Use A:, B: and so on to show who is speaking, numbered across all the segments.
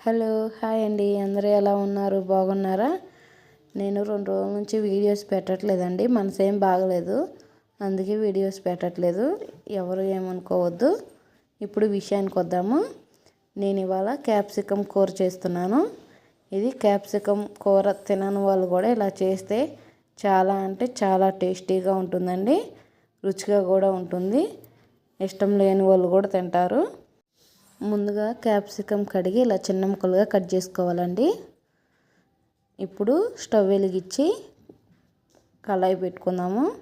A: Hello hi అండి. అందరూ ఎలా ఉన్నారు? బాగున్నారా? నేను రెండు రోజుల నుంచి వీడియోస్ పెట్టట్లేదండి. మనసేం బాగలేదు. అందుకే వీడియోస్ పెట్టట్లేదు. ఎవరు ఏమనుకోవద్దు. ఇప్పుడు విషయానికి వద్దాము. నేను ఇవాళ క్యాప్సికమ్ కూర చేస్తున్నాను. ఇది క్యాప్సికమ్ కూర తినని వాళ్ళు కూడా ఇలా చేస్తే చాలా అంటే చాలా టేస్టీగా ఉంటుందండి. రుచిగా కూడా ఉంటుంది. ఇష్టం లేని వాళ్ళు కూడా తింటారు. ముందుగా క్యాప్సికమ్ కడిగి ఇలా చిన్న ముక్కలుగా కట్ చేసుకోవాలండి. ఇప్పుడు స్టవ్ వెలిగించి కళాయి పెట్టుకుందాము.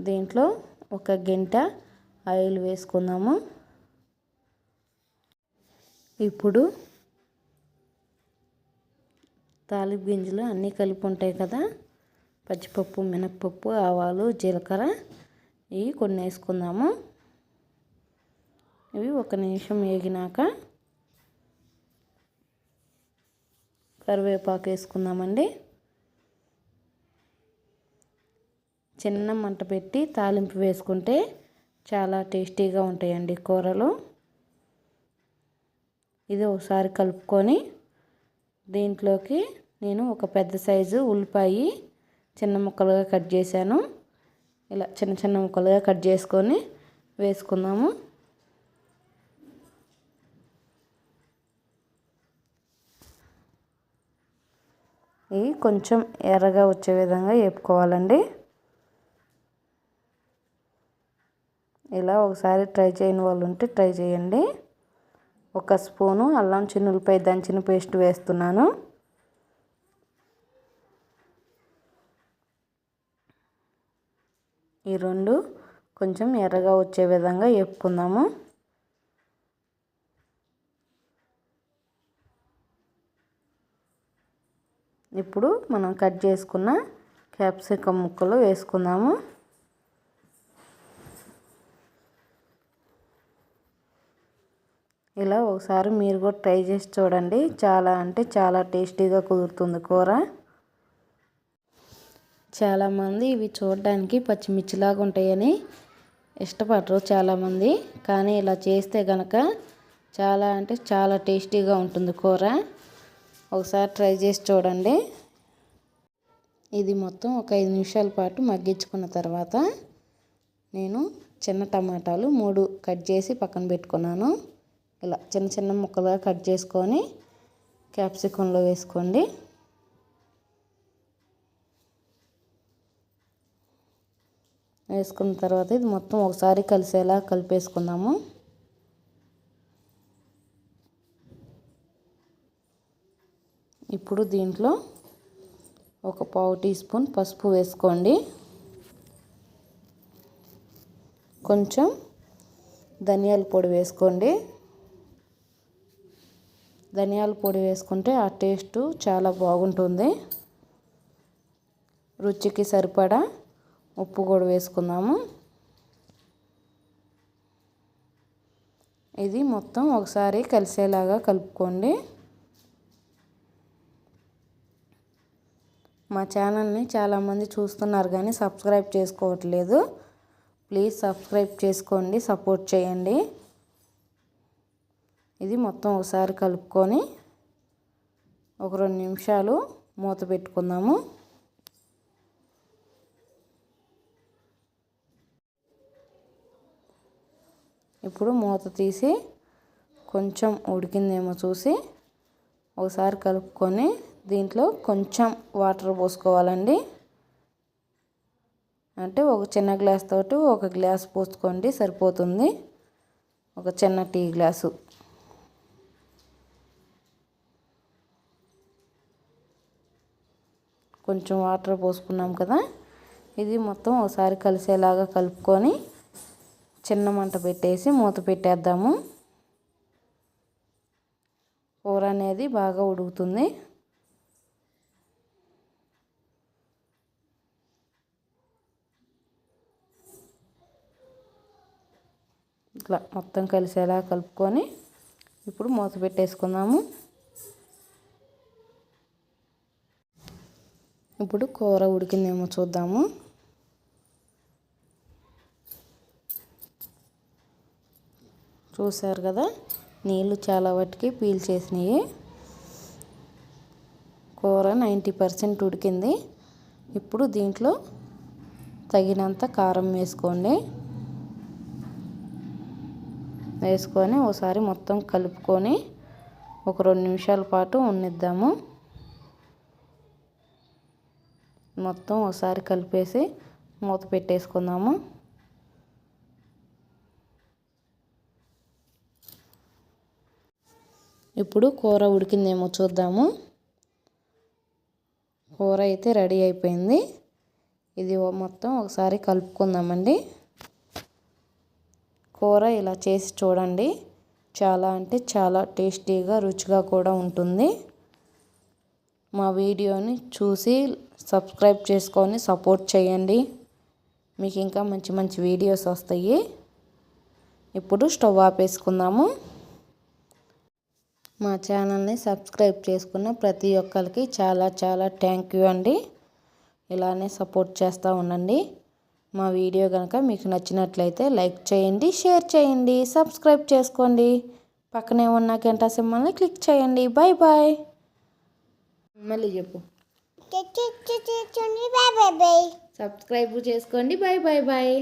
A: దీంట్లో ఒక గంట ఆయిల్ వేసుకుందాము. ఇప్పుడు తాలింపు గింజలు అన్నీ కలిపి ఉంటాయి కదా. పచ్చిపప్పు మినప్పప్పు ఆవాలు జీలకర్ర ఇవి కొన్ని వేసుకుందాము. ఇవి ఒక నిమిషం వేగినాక కరివేపాకు వేసుకుందామండి. చిన్న మంట పెట్టి తాలింపు వేసుకుంటే చాలా టేస్టీగా ఉంటాయండి కూరలు. ఇది ఒకసారి కలుపుకొని దీంట్లోకి నేను ఒక పెద్ద సైజు ఉల్లిపాయ చిన్న ముక్కలుగా కట్ చేశాను. ఇలా చిన్న చిన్న ముక్కలుగా కట్ చేసుకొని వేసుకుందాము. ఇవి కొంచెం ఎర్రగా వచ్చే విధంగా వేపుకోవాలండి. ఇలా ఒకసారి ట్రై చేయని వాళ్ళు ఉంటే ట్రై చేయండి. ఒక స్పూను అల్లం చిన్నులపై దంచిన పేస్ట్ వేస్తున్నాను. ఈ రెండు కొంచెం ఎర్రగా వచ్చే విధంగా వేపుకుందాము. ఇప్పుడు మనం కట్ చేసుకున్న క్యాప్సికమ్ ముక్కలు వేసుకుందాము. ఇలా ఒకసారి మీరు కూడా ట్రై చేసి చూడండి. చాలా అంటే చాలా టేస్టీగా కుదురుతుంది కూర. చాలామంది ఇవి చూడడానికి పచ్చిమిర్చిలాగా ఉంటాయని ఇష్టపడరు చాలామంది. కానీ ఇలా చేస్తే కనుక చాలా అంటే చాలా టేస్టీగా ఉంటుంది కూర. ఒకసారి ట్రై చేసి చూడండి. ఇది మొత్తం ఒక ఐదు నిమిషాల పాటు మగ్గించుకున్న తర్వాత నేను చిన్న టమాటాలు మూడు కట్ చేసి పక్కన పెట్టుకున్నాను. ఇలా చిన్న చిన్న ముక్కలుగా కట్ చేసుకొని క్యాప్సికంలో వేసుకోండి. వేసుకున్న తర్వాత ఇది మొత్తం ఒకసారి కలిసేలా కలిపేసుకుందాము. ఇప్పుడు దీంట్లో ఒక పావు టీ స్పూన్ పసుపు వేసుకోండి. కొంచెం ధనియాల పొడి వేసుకోండి. ధనియాల పొడి వేసుకుంటే ఆ టేస్ట్ చాలా బాగుంటుంది. రుచికి సరిపడా ఉప్పు కూడా వేసుకుందాము. ఇది మొత్తం ఒకసారి కలిసేలాగా కలుపుకోండి. మా ఛానల్ని చాలామంది చూస్తున్నారు కానీ సబ్స్క్రైబ్ చేసుకోవట్లేదు. ప్లీజ్ సబ్స్క్రైబ్ చేసుకోండి సపోర్ట్ చేయండి. ఇది మొత్తం ఒకసారి కలుపుకొని ఒక రెండు నిమిషాలు మూత పెట్టుకుందాము. ఇప్పుడు మూత తీసి కొంచెం ఉడికిందేమో చూసి ఒకసారి కలుపుకొని దీంట్లో కొంచెం వాటర్ పోసుకోవాలండి. అంటే ఒక చిన్న గ్లాస్ తోటి ఒక గ్లాస్ పోసుకోండి సరిపోతుంది. ఒక చిన్న టీ గ్లాసు. కొంచెం వాటర్ పోసుకున్నాం కదా ఇది మొత్తం ఒకసారి కలిసేలాగా కలుపుకొని చిన్న మంట పెట్టేసి మూత పెట్టేద్దాము. కూర అనేది బాగా ఉడుకుతుంది. ఇట్లా మొత్తం కలిసేలా కలుపుకొని ఇప్పుడు మూత పెట్టేసుకుందాము. ఇప్పుడు కూర ఉడికిందేమో చూద్దాము. చూసారు కదా నీళ్ళు చాలా వాటికి పీల్చేసినాయి. కూర నైంటీ పర్సెంట్ ఉడికింది. ఇప్పుడు దీంట్లో తగినంత కారం వేసుకోండి. వేసుకొని ఒకసారి మొత్తం కలుపుకొని ఒక రెండు నిమిషాల పాటు ఉన్నిద్దాము. మొత్తం ఒకసారి కలిపేసి మూత పెట్టేసుకుందాము. ఇప్పుడు కూర ఉడికిందేమో చూద్దాము. కూర అయితే రెడీ అయిపోయింది. ఇది మొత్తం ఒకసారి కలుపుకుందామండి. కూర ఇలా చేసి చూడండి. చాలా అంటే చాలా టేస్టీగా రుచిగా కూడా ఉంటుంది. మా వీడియోని చూసి సబ్స్క్రైబ్ చేసుకొని సపోర్ట్ చేయండి. మీకు ఇంకా మంచి మంచి వీడియోస్ వస్తాయి. ఇప్పుడు స్టవ్ ఆపేసుకుందాము. మా ఛానల్ని సబ్స్క్రైబ్ చేసుకున్న ప్రతి ఒక్కరికి చాలా చాలా థ్యాంక్ యూ అండి. ఇలానే సపోర్ట్ చేస్తూ ఉండండి. మా వీడియో కనుక మీకు నచ్చినట్లయితే లైక్ చేయండి షేర్ చేయండి సబ్స్క్రైబ్ చేసుకోండి పక్కనే ఉన్న గంట సింబల్ని క్లిక్ చేయండి బాయ్ బాయ్ మళ్ళీ చెప్పు సబ్స్క్రైబ్ చేసుకోండి బాయ్ బాయ్ బాయ్